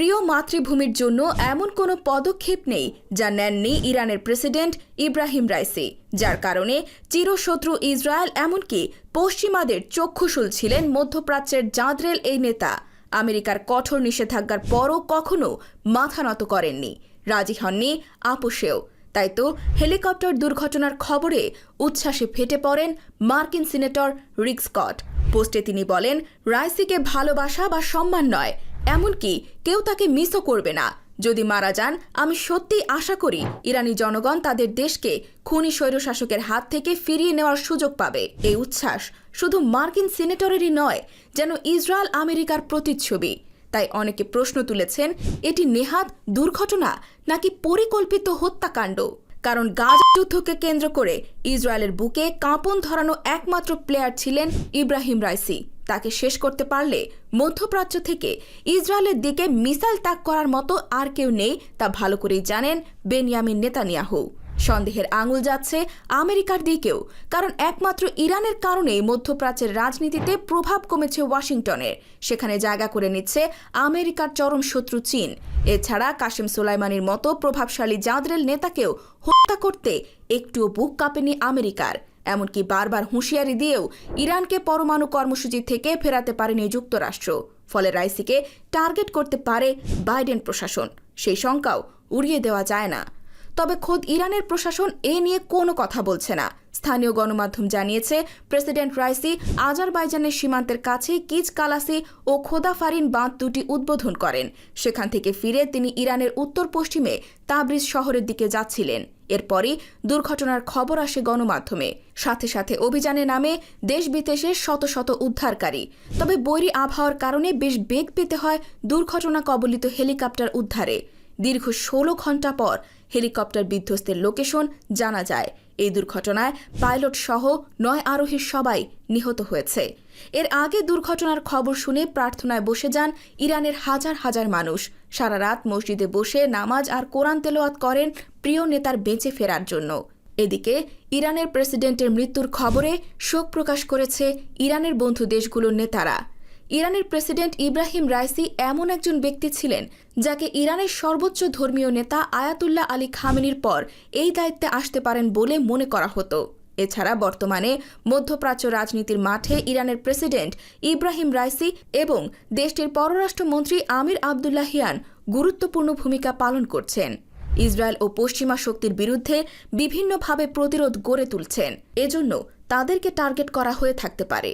প্রিয় মাতৃভূমির জন্য এমন কোনো পদক্ষেপ নেই যা নেননি ইরানের প্রেসিডেন্ট ইব্রাহিম রাইসি, যার কারণে চিরশত্রু ইসরায়েল এমনকি পশ্চিমাদের চক্ষুশুল ছিলেন মধ্যপ্রাচ্যের জাঁদরেল এই নেতা। আমেরিকার কঠোর নিষেধাজ্ঞার পরও কখনো মাথা নত করেননি। রাজি হননি আপোষেও তাই তো হেলিকপ্টার দুর্ঘটনার খবরে উচ্ছ্বাসে ফেটে পড়েন মার্কিন সিনেটর রিক স্কট। পোস্টে তিনি বলেন, রাইসিকে ভালোবাসা বা সম্মান নয়, এমনকি কেউ তাকে মিসও করবে না। যদি মারা যান, আমি সত্যিই আশা করি ইরানি জনগণ তাদের দেশকে খুনি স্বৈরশাসকের হাত থেকে ফিরিয়ে নেওয়ার সুযোগ পাবে। এই উচ্ছ্বাস শুধু মার্কিন সিনেটরেরই নয়, যেন ইসরায়েল আমেরিকার প্রতিচ্ছবি। তাই অনেকে প্রশ্ন তুলেছেন, এটি নেহাত দুর্ঘটনা নাকি পরিকল্পিত হত্যাকাণ্ড? কারণ গাজা যুদ্ধকে কেন্দ্র করে ইসরায়েলের বুকে কাঁপন ধরানো একমাত্র প্লেয়ার ছিলেন ইব্রাহিম রাইসি। তাকে শেষ করতে পারলে মধ্যপ্রাচ্য থেকে ইসরায়েলের দিকে মিসাইল ত্যাগ করার মতো আর কেউ নেই, তা ভালো করেই জানেন বেনিয়ামিন নেতানিয়াহু। সন্দেহের আঙুল যাচ্ছে আমেরিকার দিকেও, কারণ একমাত্র ইরানের কারণেই মধ্যপ্রাচ্যের রাজনীতিতে প্রভাব কমেছে ওয়াশিংটনের। সেখানে জায়গা করে নিচ্ছে আমেরিকার চরম শত্রু চীন। এছাড়া কাশিম সোলাইমানির মতো প্রভাবশালী জাঁদরেল নেতাকেও হত্যা করতে একটুও বুক কাঁপেনি আমেরিকার। এমনকি বারবার হুঁশিয়ারি দিয়েও ইরানকে পরমাণু কর্মসূচি থেকে ফেরাতে পারেনি যুক্তরাষ্ট্র। ফলে রাইসিকে টার্গেট করতে পারে বাইডেন প্রশাসন। সেই শঙ্কাও উড়িয়ে দেওয়া যায় না। তবে খোদ ইরানের প্রশাসন এ নিয়ে কোনো কথা বলছে না। স্থানীয় গণমাধ্যম জানিয়েছে, প্রেসিডেন্ট রাইসি আজারবাইজানের সীমান্তের কাছে কিচ কালাসি ও খোদাফারিন বাঁধ দুটি উদ্বোধন করেন। সেখান থেকে ফিরে তিনি ইরানের উত্তর পশ্চিমে তাবরিজ শহরের দিকে যাচ্ছিলেন। এরপরই দুর্ঘটনার খবর আসে গণমাধ্যমে। সাথে সাথে অভিযানে নামে দেশ বিদেশের শত শত উদ্ধারকারী। তবে বৈরী আবহাওয়ার কারণে বেশ বেগ পেতে হয় দুর্ঘটনা কবলিত হেলিকপ্টার উদ্ধারে। দীর্ঘ ষোলো ঘণ্টা পর হেলিকপ্টার বিধ্বস্তের লোকেশন জানা যায়। এই দুর্ঘটনায় পাইলট সহ নয় আরোহীর সবাই নিহত হয়েছে। এর আগে দুর্ঘটনার খবর শুনে প্রার্থনায় বসে যান ইরানের হাজার হাজার মানুষ। সারা রাত মসজিদে বসে নামাজ আর কোরআন তেলোয়াত করেন প্রিয় নেতার বেঁচে ফেরার জন্য। এদিকে ইরানের প্রেসিডেন্টের মৃত্যুর খবরে শোক প্রকাশ করেছে ইরানের বন্ধু দেশগুলোর নেতারা। ইরানের প্রেসিডেন্ট ইব্রাহিম রাইসি এমন একজন ব্যক্তি ছিলেন যাকে ইরানের সর্বোচ্চ ধর্মীয় নেতা আয়াতুল্লাহ আলী খামেনির পর এই দায়িত্বে আসতে পারেন বলে মনে করা হতো। এছাড়া বর্তমানে মধ্যপ্রাচ্য রাজনীতির মাঠে ইরানের প্রেসিডেন্ট ইব্রাহিম রাইসি এবং দেশটির পররাষ্ট্রমন্ত্রী আমির আবদুল্লাহিয়ান গুরুত্বপূর্ণ ভূমিকা পালন করছেন। ইসরায়েল ও পশ্চিমা শক্তির বিরুদ্ধে বিভিন্নভাবে প্রতিরোধ গড়ে তুলছেন। এজন্য তাদেরকে টার্গেট করা হয়ে থাকতে পারে।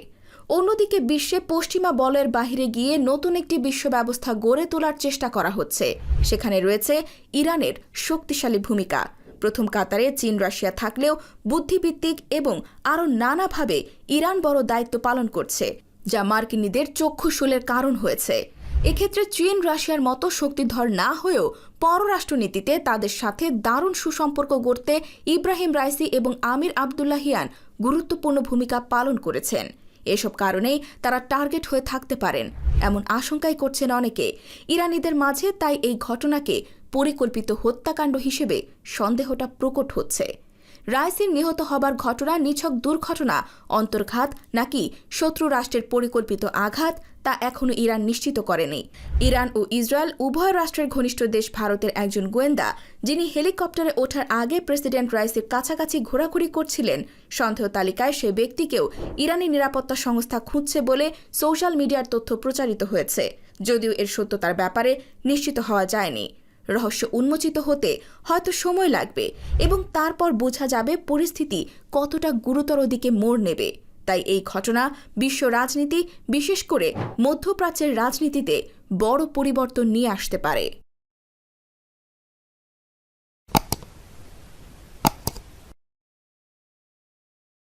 অন্যদিকে বিশ্বে পশ্চিমা বলের বাহিরে গিয়ে নতুন একটি বিশ্ব ব্যবস্থা গড়ে তোলার চেষ্টা করা হচ্ছে। সেখানে রয়েছে ইরানের শক্তিশালী ভূমিকা। প্রথম কাতারে চীন, রাশিয়া থাকলেও বুদ্ধিভিত্তিক এবং আরও নানাভাবে ইরান বড় দায়িত্ব পালন করছে, যা মার্কিনীদের চক্ষুশুলের কারণ হয়েছে। এক্ষেত্রে চীন, রাশিয়ার মতো শক্তিধর না হয়েও পররাষ্ট্রনীতিতে তাদের সাথে দারুণ সুসম্পর্ক গড়তে ইব্রাহিম রাইসি এবং আমির আবদুল্লাহিয়ান গুরুত্বপূর্ণ ভূমিকা পালন করেছেন। এসব কারণেই তারা টার্গেট হয়ে থাকতে পারেন, এমন আশঙ্কাই করছেন অনেকে। ইরানিদের মাঝে তাই এই ঘটনাকে পরিকল্পিত হত্যাকাণ্ড হিসেবে সন্দেহটা প্রকট হচ্ছে। রাইসির নিহত হবার ঘটনা, নিছক দুর্ঘটনা, অন্তর্ঘাত নাকি শত্রু রাষ্ট্রের পরিকল্পিত আঘাত, তা এখনও ইরান নিশ্চিত করেনি। ইরান ও ইসরায়েল উভয় রাষ্ট্রের ঘনিষ্ঠ দেশ ভারতের একজন গোয়েন্দা, যিনি হেলিকপ্টারে ওঠার আগে প্রেসিডেন্ট রাইসের কাছাকাছি ঘোরাঘুরি করছিলেন। সন্দেহ তালিকায় সে ব্যক্তিকেও ইরানি নিরাপত্তা সংস্থা খুঁজছে বলে সোশ্যাল মিডিয়ার তথ্য প্রচারিত হয়েছে। যদিও এর সত্যতার ব্যাপারে নিশ্চিত হওয়া যায়নি। রহস্য উন্মোচিত হতে হয়তো সময় লাগবে এবং তারপর বোঝা যাবে পরিস্থিতি কতটা গুরুতর দিকে মোড় নেবে। তাই এই ঘটনা বিশ্ব রাজনীতি, বিশেষ করে মধ্যপ্রাচ্যের রাজনীতিতে বড় পরিবর্তন নিয়ে আসতে পারে।